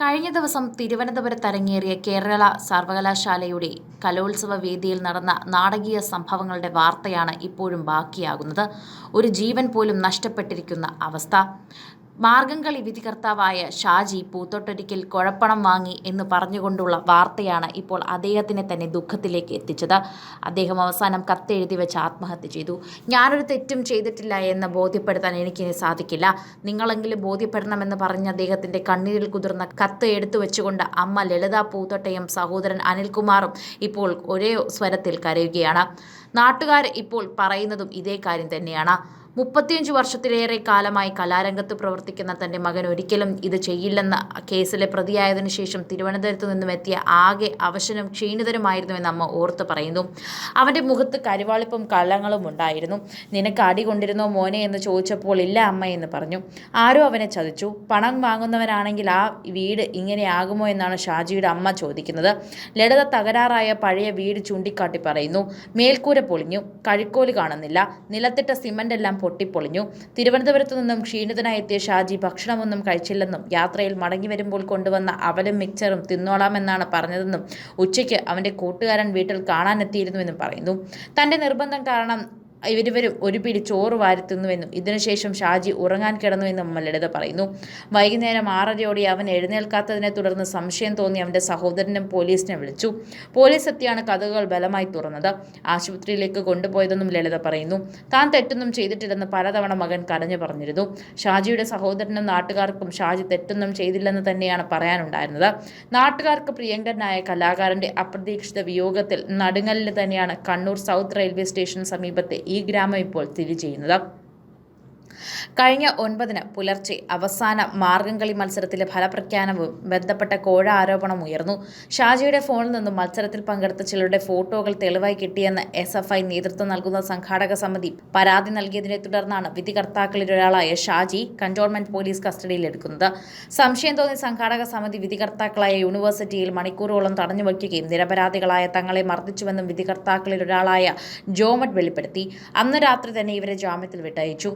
കഴിഞ്ഞ ദിവസം തിരുവനന്തപുരത്ത് അരങ്ങേറിയ കേരള സർവകലാശാലയുടെ കലോത്സവ വേദിയിൽ നടന്ന നാടകീയ സംഭവങ്ങളുടെ വാർത്തയാണ് ഇപ്പോഴും ബാക്കിയാകുന്നത്. ഒരു ജീവൻ പോലും നഷ്ടപ്പെട്ടിരിക്കുന്ന അവസ്ഥ. മാർഗംകളി വിധികർത്താവായ ഷാജി പൂത്തൊട്ടൊരിക്കൽ കുഴപ്പണം വാങ്ങി എന്ന് പറഞ്ഞുകൊണ്ടുള്ള വാർത്തയാണ് ഇപ്പോൾ അദ്ദേഹത്തിനെ തന്നെ ദുഃഖത്തിലേക്ക് എത്തിച്ചത്. അദ്ദേഹം അവസാനം കത്തെഴുതി വെച്ച് ആത്മഹത്യ ചെയ്തു. ഞാനൊരു തെറ്റും ചെയ്തിട്ടില്ല എന്ന് ബോധ്യപ്പെടുത്താൻ എനിക്കിനി സാധിക്കില്ല. നിങ്ങളെങ്കിലും ബോധ്യപ്പെടണമെന്ന് പറഞ്ഞ് അദ്ദേഹത്തിന്റെ കണ്ണീരിൽ കുതിർന്ന കത്ത് എടുത്തു വെച്ചുകൊണ്ട് അമ്മ ലളിത പൂത്തൊട്ടയും സഹോദരൻ അനിൽകുമാറും ഇപ്പോൾ ഒരേ സ്വരത്തിൽ കരയുകയാണ്. നാട്ടുകാർ ഇപ്പോൾ പറയുന്നതും ഇതേ കാര്യം തന്നെയാണ്. മുപ്പത്തിയഞ്ച് വർഷത്തിലേറെ കാലമായി കലാരംഗത്ത് പ്രവർത്തിക്കുന്ന തന്റെ മകൻ ഒരിക്കലും ഇത് ചെയ്യില്ലെന്ന കേസിലെ പ്രതിയായതിനു ശേഷം തിരുവനന്തപുരത്ത് നിന്നും എത്തിയ ആകെ അവശനും ക്ഷീണിതരുമായിരുന്നുവെന്ന് അമ്മ ഓർത്ത് പറയുന്നു. അവന്റെ മുഖത്ത് കരുവാളിപ്പും കള്ളങ്ങളും ഉണ്ടായിരുന്നു. നിനക്ക് അടി കൊണ്ടിരുന്നോ മോനെ? എന്ന് ചോദിച്ചപ്പോൾ ഇല്ല അമ്മ എന്ന് പറഞ്ഞു. ആരോ അവനെ ചതിച്ചു. പണം വാങ്ങുന്നവനാണെങ്കിൽ ആ വീട് ഇങ്ങനെയാകുമോ എന്നാണ് ഷാജിയുടെ അമ്മ ചോദിക്കുന്നത്. ലളിത തകരാറായ പഴയ വീട് ചൂണ്ടിക്കാട്ടി പറയുന്നു. മേൽക്കൂര പൊളിഞ്ഞു. കഴുക്കോൽ കാണുന്നില്ല. നിലത്തിട്ട സിമന്റ് എല്ലാം പൊട്ടിപ്പൊളിഞ്ഞു. തിരുവനന്തപുരത്തു നിന്നും ക്ഷീണിതനായി എത്തിയ ഷാജി ഭക്ഷണമൊന്നും കഴിച്ചില്ലെന്നും യാത്രയിൽ മടങ്ങി വരുമ്പോൾ കൊണ്ടുവന്ന അവലും മിക്സറും തിന്നോളാമെന്നാണ് പറഞ്ഞതെന്നും ഉച്ചയ്ക്ക് അവന്റെ കൂട്ടുകാരൻ വീട്ടിൽ കാണാനെത്തിയിരുന്നുവെന്നും പറയുന്നു. തന്റെ നിർബന്ധം കാരണം ഇവരിവരും ഒരു പിടി ചോറ് വാരിത്തുന്നുവെന്നും ഇതിനുശേഷം ഷാജി ഉറങ്ങാൻ കിടന്നുവെന്നും ലളിത പറയുന്നു. വൈകുന്നേരം ആറരയോടെ അവൻ എഴുന്നേൽക്കാത്തതിനെ തുടർന്ന് സംശയം തോന്നി അവന്റെ സഹോദരനും പോലീസിനെ വിളിച്ചു. പോലീസ് എത്തിയാണ് കഥകൾ ബലമായി തുറന്നത്. ആശുപത്രിയിലേക്ക് കൊണ്ടുപോയതെന്നും ലളിത പറയുന്നു. താൻ തെറ്റൊന്നും ചെയ്തിട്ടില്ലെന്ന് പലതവണ മകൻ കരഞ്ഞു പറഞ്ഞിരുന്നു. ഷാജിയുടെ സഹോദരനും നാട്ടുകാർക്കും ഷാജി തെറ്റൊന്നും ചെയ്തില്ലെന്ന് തന്നെയാണ് പറയാനുണ്ടായിരുന്നത്. നാട്ടുകാർക്ക് പ്രിയങ്കരനായ കലാകാരന്റെ അപ്രതീക്ഷിത വിയോഗത്തിൽ നടുങ്ങലിന് തന്നെയാണ് കണ്ണൂർ സൗത്ത് റെയിൽവേ സ്റ്റേഷൻ സമീപത്തെ ഈ ഗ്രാമം ഇപ്പോൾ സ്ഥിതി ചെയ്യുന്നത്. കഴിഞ്ഞ ഒൻപതിന് പുലർച്ചെ അവസാന മാർഗംകളി മത്സരത്തിലെ ഫലപ്രഖ്യാപനവും ബന്ധപ്പെട്ട കോഴ ആരോപണം ഉയർന്നു. ഷാജിയുടെ ഫോണിൽ നിന്നും മത്സരത്തിൽ പങ്കെടുത്ത ചിലരുടെ ഫോട്ടോകൾ തെളിവായി കിട്ടിയെന്ന് എസ് എഫ് ഐ നേതൃത്വം നൽകുന്ന സംഘാടക സമിതി പരാതി നൽകിയതിനെ തുടർന്നാണ് വിധികർത്താക്കളിലൊരാളായ ഷാജി കന്റോൺമെന്റ് പോലീസ് കസ്റ്റഡിയിലെടുക്കുന്നത് സംശയം തോന്നി സംഘാടക സമിതി വിധികർത്താക്കളായ യൂണിവേഴ്സിറ്റിയിൽ മണിക്കൂറുകളോളം തടഞ്ഞു വയ്ക്കുകയും നിരപരാധികളായ തങ്ങളെ മർദ്ദിച്ചുവെന്നും വിധികർത്താക്കളിലൊരാളായ ജോമറ്റ് വെളിപ്പെടുത്തി. അന്ന് രാത്രി തന്നെ ഇവരെ ജാമ്യത്തിൽ വിട്ടയച്ചു.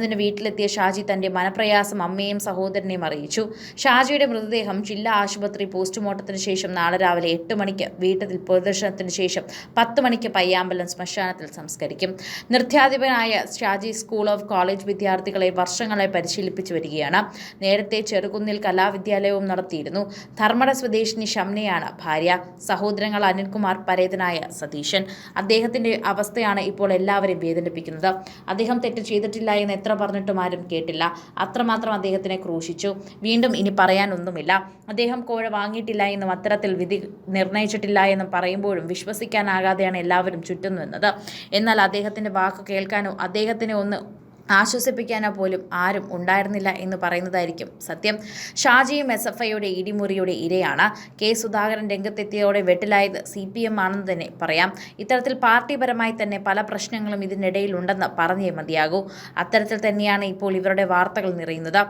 പതിനൊന്നിന് വീട്ടിലെത്തിയ ഷാജി തന്റെ മനപ്രയാസം അമ്മയും സഹോദരനെയും അറിയിച്ചു. ഷാജിയുടെ മൃതദേഹം ജില്ലാ ആശുപത്രി പോസ്റ്റ്മോർട്ടത്തിന് ശേഷം നാളെ രാവിലെ എട്ട് മണിക്ക് വീട്ടിൽ പ്രദർശനത്തിന് ശേഷം പത്ത് മണിക്ക് പയ്യാമ്പലം ശ്മശാനത്തിൽ സംസ്കരിക്കും. നൃത്യാധിപനായ ഷാജി സ്കൂൾ ഓഫ് കോളേജ് വിദ്യാർത്ഥികളെ വർഷങ്ങളായി പരിശീലിപ്പിച്ചു വരികയാണ്. നേരത്തെ ചെറുകുന്നിൽ കലാവിദ്യാലയവും നടത്തിയിരുന്നു. ധർമ്മട സ്വദേശിനി ഷംനയാണ് ഭാര്യ. സഹോദരങ്ങൾ അനിൽകുമാർ പരേതനായ സതീശൻ. അദ്ദേഹത്തിന്റെ അവസ്ഥയാണ് ഇപ്പോൾ എല്ലാവരെയും വേദനിപ്പിക്കുന്നത്. അദ്ദേഹം തെറ്റ് ചെയ്തിട്ടില്ല എന്ന് എത്ര പറഞ്ഞിട്ടും ആരും കേട്ടില്ല. അത്രമാത്രം അദ്ദേഹത്തിനെ ക്രൂശിച്ചു. വീണ്ടും ഇനി പറയാനൊന്നുമില്ല. അദ്ദേഹം കോഴ വാങ്ങിയിട്ടില്ല എന്നും അത്തരത്തിൽ വിധി നിർണയിച്ചിട്ടില്ല എന്നും പറയുമ്പോഴും വിശ്വസിക്കാനാകാതെയാണ് എല്ലാവരും ചുറ്റുന്നുവെന്നത് എന്നാൽ അദ്ദേഹത്തിന്റെ വാക്ക് കേൾക്കാനോ അദ്ദേഹത്തിനെ ഒന്ന് ആശ്വസിപ്പിക്കാനോ പോലും ആരും ഉണ്ടായിരുന്നില്ല എന്ന് പറയുന്നതായിരിക്കും സത്യം. ഷാജിയും എസ് എഫ് ഐയുടെ ഇടിമുറിയുടെ ഇരയാണ്. കെ സുധാകരൻ രംഗത്തെത്തിയതോടെ വെട്ടിലായത് സി പി എം ആണെന്ന് തന്നെ പറയാം. ഇത്തരത്തിൽ പാർട്ടിപരമായി തന്നെ പല പ്രശ്നങ്ങളും ഇതിനിടയിൽ ഉണ്ടെന്ന് പറഞ്ഞേ മതിയാകൂ. അത്തരത്തിൽ തന്നെയാണ് ഇപ്പോൾ ഇവരുടെ വാർത്തകൾ നിറയുന്നത്.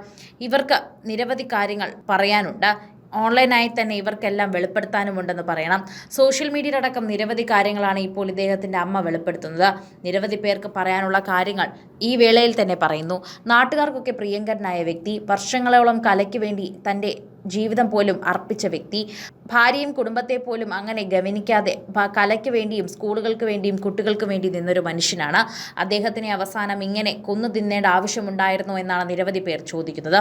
ഇവർക്ക് നിരവധി കാര്യങ്ങൾ പറയാനുണ്ട്. ഓൺലൈനായി തന്നെ ഇവർക്കെല്ലാം വെളിപ്പെടുത്താനുമുണ്ടെന്ന് പറയണം. സോഷ്യൽ മീഡിയയിലടക്കം നിരവധി കാര്യങ്ങളാണ് ഇപ്പോൾ ഇദ്ദേഹത്തിന്റെ അമ്മ വെളിപ്പെടുത്തുന്നത്. നിരവധി പേർക്ക് പറയാനുള്ള കാര്യങ്ങൾ ഈ വേളയിൽ തന്നെ പറയുന്നു. നാട്ടുകാർക്കൊക്കെ പ്രിയങ്കരനായ വ്യക്തി വർഷങ്ങളോളം കലയ്ക്ക് വേണ്ടി തന്റെ ജീവിതം പോലും അർപ്പിച്ച വ്യക്തി ഭാര്യയും കുടുംബത്തെ പോലും അങ്ങനെ ഗമനിക്കാതെ കലയ്ക്ക് വേണ്ടിയും സ്കൂളുകൾക്ക് വേണ്ടിയും കുട്ടികൾക്ക് വേണ്ടി നിന്നൊരു മനുഷ്യനാണ്. അദ്ദേഹത്തിനെ അവസാനം ഇങ്ങനെ കൊന്നു തിന്നേണ്ട ആവശ്യമുണ്ടായിരുന്നു എന്നാണ് നിരവധി പേർ ചോദിക്കുന്നത്.